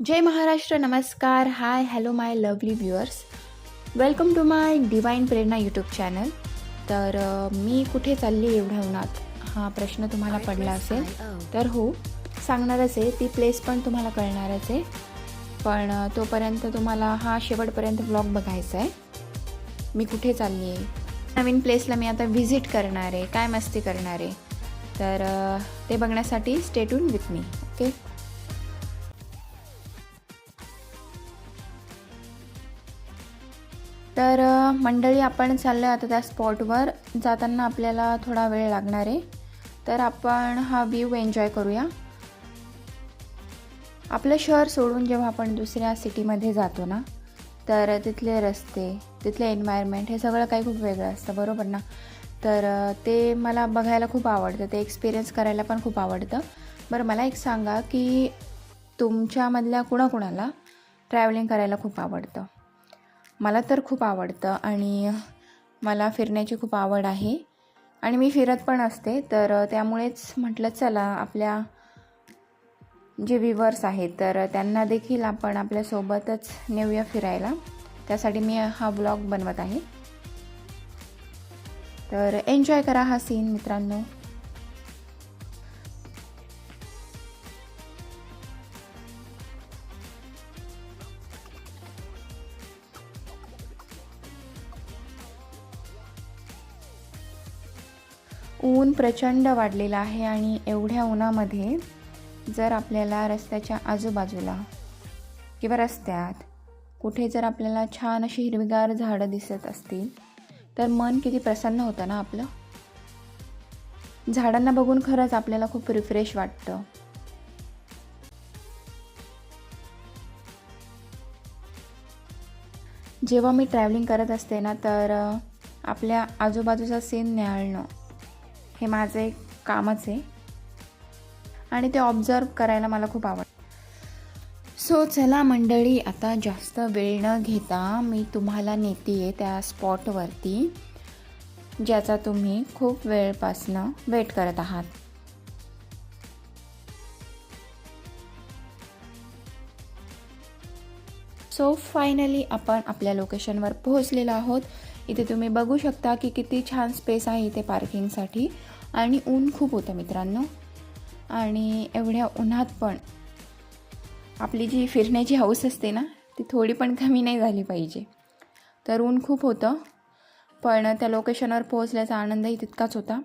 जय महाराष्ट्र नमस्कार. Hi hello my lovely viewers welcome to my divine Prerna YouTube channel तर मी कुठे चालली एवढ्या उन्हात? हा प्रश्न तुम्हाला पडला असेल. तर हो सांगणारच आहे. ती प्लेस पण तुम्हाला कळणारच आहे. पण तोपर्यंत तुम्हाला हा शेवटपर्यंत ब्लॉग बघायचा आहे. मी कुठे चालली आहे नवीन प्लेसला मी आता व्हिजिट करणार आहे. काय मस्ती करणार आहे? तर ते बघण्यासाठी स्टेटून विथ मी ओके तर मंडळी आपण चाललो आता त्या स्पॉटवर. जाताना आपल्याला थोडा वेळ लागणार आहे. तर आपण हा व्ह्यू एन्जॉय करूया. आपलं शहर सोडून जेव्हा आपण दुसऱ्या सिटीमध्ये जातो ना तर तिथले रस्ते तिथले एन्व्हायरमेंट हे सगळं काही खूप वेगळं असतं बरोबर ना? तर ते मला बघायला खूप आवडतं ते एक्सपिरियन्स करायला पण खूप आवडतं. बरं मला एक सांगा की तुमच्यामधल्या कुणाकुणाला ट्रॅव्हलिंग करायला खूप आवडतं? मला तर खूप आवडतं आणि मला फिरण्याची खूप आवड आहे. आणि मी फिरत पण असते तर त्यामुळेच म्हटलं चला आपल्या जे विवर्स आहेत तर त्यांना देखील आपण आपल्यासोबतच नेऊया फिरायला. त्यासाठी मी हा ब्लॉग बनवत आहे. तर एन्जॉय करा हा सीन मित्रांनो. ऊन प्रचंड वाढलेलं आहे आणि एवढ्या उन्हामध्ये जर आपल्याला रस्त्याच्या आजूबाजूला किंवा रस्त्यात कुठे जर आपल्याला छान अशी हिरवीगार झाडं दिसत असतील तर मन किती प्रसन्न होतं ना आपलं? झाडांना बघून खरंच आपल्याला खूप रिफ्रेश वाटतं. जेव्हा मी ट्रॅव्हलिंग करत असते ना तर आपल्या आजूबाजूचा सीन न्याळणं हे माझं एक कामच आहे. आणि ते ऑब्झर्व करायला मला खूप आवडतं. सो चला मंडळी आता जास्त वेळ न घेता मी तुम्हाला नेते आहे त्या स्पॉटवरती ज्याचा तुम्ही खूप वेळपासनं वेट करत आहात. सो फायनली आपण आपल्या लोकेशनवर पोहोचलेलो आहोत. इथे तुम्ही बघू शकता की किती छान स्पेस आहे इथे पार्किंगसाठी आणि ऊन खूप होतं मित्रांनो. आणि एवढ्या उन्हात पण आपली जी फिरण्याची हौस असते ना ती थोडी पण कमी नाही झाली पाहिजे. तर ऊन खूप होतं. पण त्या लोकेशनवर पोहोचल्याचा आनंदही तितकाच होता.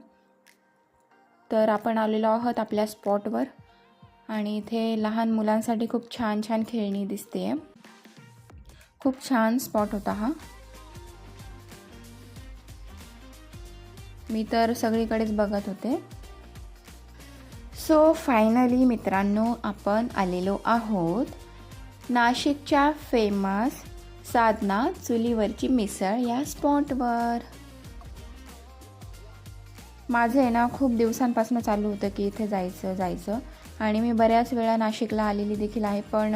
तर आपण आलेलो आहोत आपल्या स्पॉटवर आणि इथे लहान मुलांसाठी खूप छान छान खेळणी दिसते खूप छान स्पॉट होता हा. मी तर सगळीकडेच बघत होते. सो फायनली मित्रांनो आपण आलेलो आहोत नाशिकच्या फेमस साधना चुलीवरची मिसळ या स्पॉटवर माझं आहे ना खूप दिवसांपासून चालू होतं की इथे जायचं जायचं. आणि मी बऱ्याच वेळा नाशिकला आलेली देखील आहे पण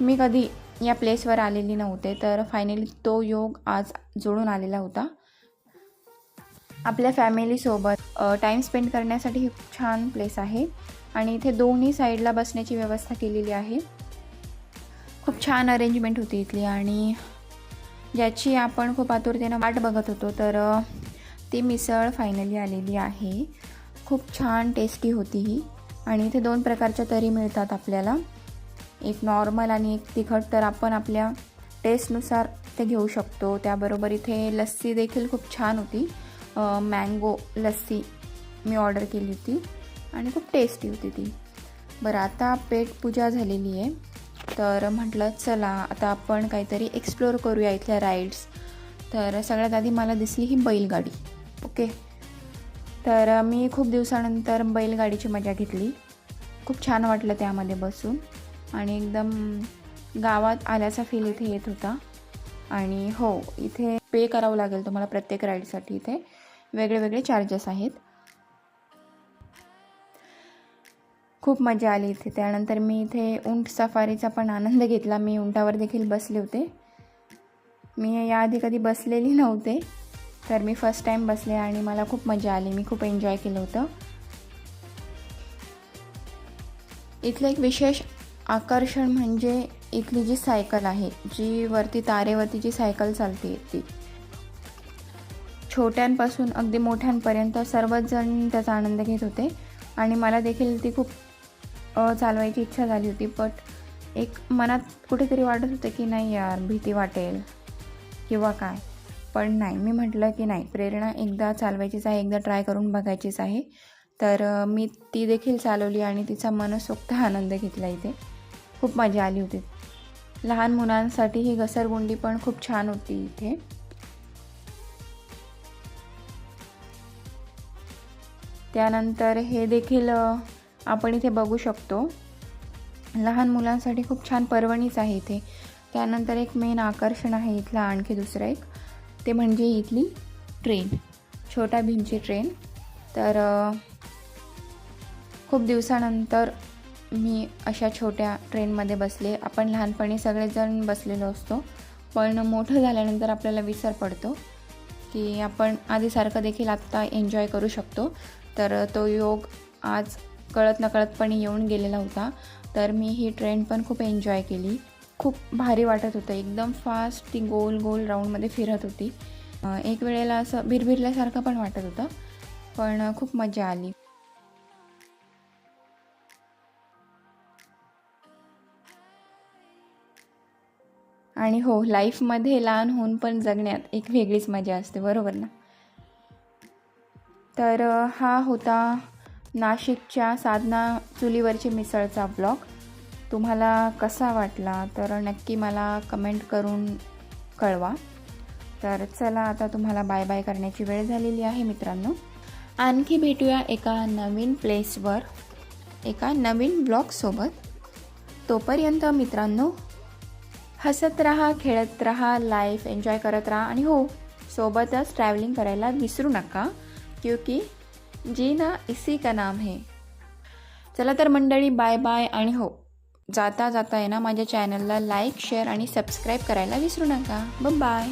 मी कधी या प्लेसवर आलेली नव्हते. तर फायनली तो योग आज जोडून आलेला होता. आपल्या फॅमिलीसोबत टाईम स्पेंड करण्यासाठी ही खूप छान प्लेस आहे. आणि इथे दोन्ही साईडला बसण्याची व्यवस्था केलेली आहे. खूप छान अरेंजमेंट होती इथली आणि ज्याची आपण खूप आतुरतेनं वाट बघत होतो तर ती मिसळ फायनली आलेली आहे. खूप छान टेस्टी होती ही. आणि इथे दोन प्रकारच्या तरी मिळतात आपल्याला. एक नॉर्मल आणि एक तिखट तर आपण आपल्या टेस्टनुसार ते घेऊ शकतो. त्याबरोबर इथे लस्सी देखील खूप छान होती. मँगो लस्सी मी ऑर्डर केली होती आणि खूप टेस्टी होती ती. बरं आता पेट पूजा झालेली आहे. तर म्हटलं चला आता आपण काहीतरी एक्सप्लोअर करूया इथल्या राईड्स तर सगळ्यात आधी मला दिसली ही बैलगाडी ओके तर मी खूप दिवसानंतर बैलगाडीची मजा घेतली. खूप छान वाटलं त्यामध्ये बसून. आणि एकदम गावात आल्याचा फील इथे येत होता. आणि हो इथे पे करावं लागेल तुम्हाला प्रत्येक राईडसाठी इथे. वेगळे वेगळे चार्जेस आहेत. खूप मजा आली इथे. त्यानंतर मी इथे उंट सफारीचा पण आनंद घेतला. मी उंटावर देखील बसले होते. मी याआधी कधी बसलेली नव्हते तर मी फर्स्ट टाईम बसले आणि मला खूप मजा आली. मी खूप एन्जॉय केलं होतं. इथलं एक विशेष आकर्षण म्हणजे इथली जी सायकल आहे जी वरती तारेवरती जी सायकल चालते ती. छोट्यांपासून अगदी मोठ्यांपर्यंत सर्वच जण त्याचा आनंद घेत होते. आणि मला देखील ती खूप चालवायची इच्छा झाली होती. बट एक मनात कुठेतरी वाटत होतं की नाही यार भीती वाटेल किंवा काय. पण नाही मी म्हटलं की नाही प्रेरणा एकदा चालवायचीच आहे एकदा ट्राय करून बघायचीच आहे. तर मी ती देखील चालवली आणि तिचा मनसोक्त आनंद घेतला इथे. खूप मजा आली होती. लहान मुलांसाठी ही घसरगुंडी पण खूप छान होती इथे. त्यानंतर हे देखील आपण इथे बघू शकतो. लहान मुलांसाठी खूप छान पर्वणीच आहे इथे. त्यानंतर एक मेन आकर्षण आहे इथलं आणखी दुसरं एक. ते म्हणजे इथली ट्रेन छोटा भीमची ट्रेन तर खूप दिवसानंतर मी अशा छोट्या ट्रेनमध्ये बसले. आपण लहानपणी सगळेजण बसलेलो असतो. पण मोठं झाल्यानंतर आपल्याला विसर पडतो की आपण आधीसारखं देखील आत्ता एन्जॉय करू शकतो. तर तो योग आज कळत नकळतपणे येऊन गेलेला होता. तर मी ही ट्रेन पण खूप एन्जॉय केली. खूप भारी वाटत होतं. एकदम फास्ट ती गोल गोल राऊंडमध्ये फिरत होती. एक वेळेला असं भिरभिरल्यासारखं पण वाटत होतं. पण खूप मजा आली. आणि हो लाईफमध्ये लहान होऊन पण जगण्यात एक वेगळीच मजा असते. बरोबर ना? तर हा होता नाशिकच्या साधना चुलीवरची मिसळचा ब्लॉग. तुम्हाला कसा वाटला तर नक्की मला कमेंट करून कळवा. तर चला आता तुम्हाला बाय बाय करण्याची वेळ झालेली आहे मित्रांनो. आणखी भेटूया एका नवीन प्लेसवर एका नवीन ब्लॉगसोबत तोपर्यंत मित्रांनो हसत राहा खेळत राहा लाईफ एन्जॉय करत राहा आणि हो सोबतच ट्रॅव्हलिंग करायला विसरू नका. क्योंकि जीना इसी का नाम है। चला तर मंडळी बाय बाय आणि हो जाता जाता आहे ना माझ्या चॅनलला लाईक शेअर आणि सबस्क्राईब करायला विसरू नका. बाय